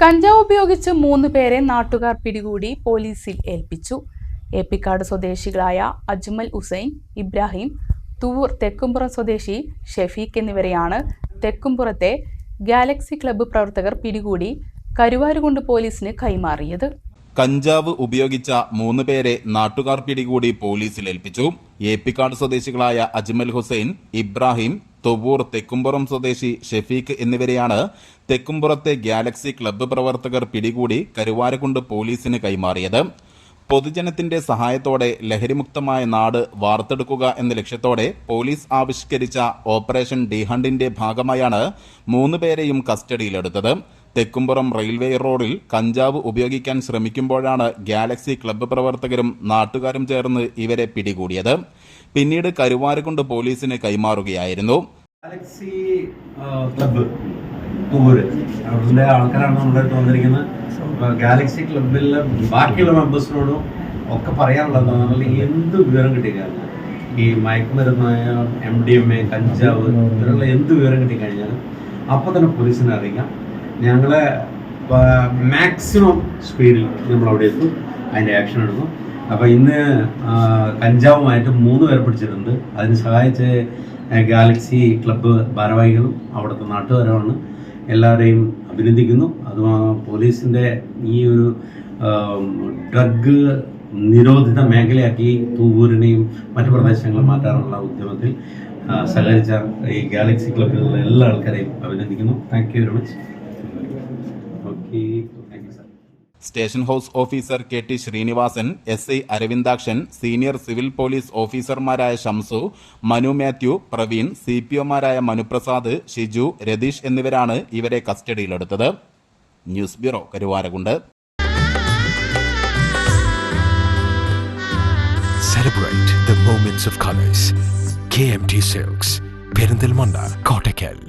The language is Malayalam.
കഞ്ചാവ് ഉപയോഗിച്ച് മൂന്ന് പേരെ നാട്ടുകാർ പിടികൂടി പോലീസിൽ ഏൽപ്പിച്ചു. ഏപ്പിക്കാട് സ്വദേശികളായ അജ്മൽ ഹുസൈൻ ഇബ്രാഹിം തൂർ തെക്കുംപുറം സ്വദേശി ഷെഫീഖ് എന്നിവരെയാണ് തെക്കുംപുറത്തെ ഗാലക്സി ക്ലബ്ബ് പ്രവർത്തകർ പിടികൂടി കരുവാരുകൊണ്ട് പോലീസിന് കൈമാറിയത്. കഞ്ചാവ് ഉപയോഗിച്ച മൂന്ന് പേരെ നാട്ടുകാർ പിടികൂടി പോലീസിൽ ഏൽപ്പിച്ചു. ഏപ്പിക്കാട് സ്വദേശികളായ അജ്മൽ ഹുസൈൻ ഇബ്രാഹിം തൊവൂർ തെക്കുംപുറം സ്വദേശി ഷെഫീഖ് എന്നിവരെയാണ് തെക്കുംപുറത്തെ ഗാലക്സി ക്ലബ്ബ് പ്രവർത്തകർ പിടികൂടി കരുവാരക്കുണ്ട് പോലീസിന് കൈമാറിയത്. പൊതുജനത്തിന്റെ സഹായത്തോടെ ലഹരിമുക്തമായ നാട് വാർത്തെടുക്കുക എന്ന ലക്ഷ്യത്തോടെ പോലീസ് ആവിഷ്കരിച്ച ഓപ്പറേഷൻ ഡിഹണ്ടിന്റെ ഭാഗമായാണ് മൂന്ന് പേരെയും കസ്റ്റഡിയിലെടുത്തത്. തെക്കുംപുറം റെയിൽവേ റോഡിൽ കഞ്ചാവ് ഉപയോഗിക്കാൻ ശ്രമിക്കുമ്പോഴാണ് ഗാലക്സി ക്ലബ്ബ് പ്രവർത്തകരും നാട്ടുകാരും ചേർന്ന് ഇവരെ പിടികൂടിയത്. പിന്നീട് കരുവാരക്കുണ്ട് പോലീസിന് കൈമാറുകയായിരുന്നു. Galaxy club. തൂര് അവരുടെ ആൾക്കാരാണ് നമ്മുടെ അടുത്ത് വന്നിരിക്കുന്നത്. ഗാലക്സി ക്ലബിലെ ബാക്കിയുള്ള മെമ്പേഴ്സിനോടും ഒക്കെ പറയാനുള്ളത് നമ്മൾ എന്ത് വിവരം കിട്ടിക്കഴിഞ്ഞാൽ ഈ മയക്കുമരുന്നായ എം ഡി എം എ കഞ്ചാവ് ഇവരുള്ള എന്ത് വിവരം കിട്ടിക്കഴിഞ്ഞാലും അപ്പോൾ തന്നെ പോലീസിനെ അറിയിക്കാം. ഞങ്ങളെ മാക്സിമം സ്പീഡിൽ നമ്മൾ അവിടെ എത്തും. അതിന്റെ ആക്ഷൻ എടുക്കും. അപ്പോൾ ഇന്ന് കഞ്ചാവുമായിട്ട് മൂന്ന് പേരെ പിടിച്ചിട്ടുണ്ട്. അതിന് സഹായിച്ച ഗാലക്സി ക്ലബ്ബ് ഭാരവാഹികളും അവിടുത്തെ നാട്ടുകാരുമാണ്. എല്ലാവരെയും അഭിനന്ദിക്കുന്നു. അത് പോലീസിന്റെ ഈ ഒരു ഡ്രഗ് നിരോധിത മേഖലയാക്കി തൂവൂരിനെയും മറ്റു പ്രദേശങ്ങളും മാറ്റാനുള്ള ഉദ്യമത്തിൽ സഹകരിച്ച ഈ ഗാലക്സി ക്ലബിലുള്ള എല്ലാ ആൾക്കാരെയും അഭിനന്ദിക്കുന്നു. Thank you very much okay thank you sir station house officer K T Sreenivasan S I Aravindakshan senior civil police ഓഫീസർമാരായ ഷംസു മനു മാത്യു പ്രവീൺ സി പി ഒമാരായ മനുപ്രസാദ് ഷിജു രതീഷ് എന്നിവരാണ് ഇവരെ കസ്റ്റഡിയിലെടുത്തത് news bureau Karuvarakundu Celebrate the moments of colors. KMT Silks, Perindalmanda, Kottakkal.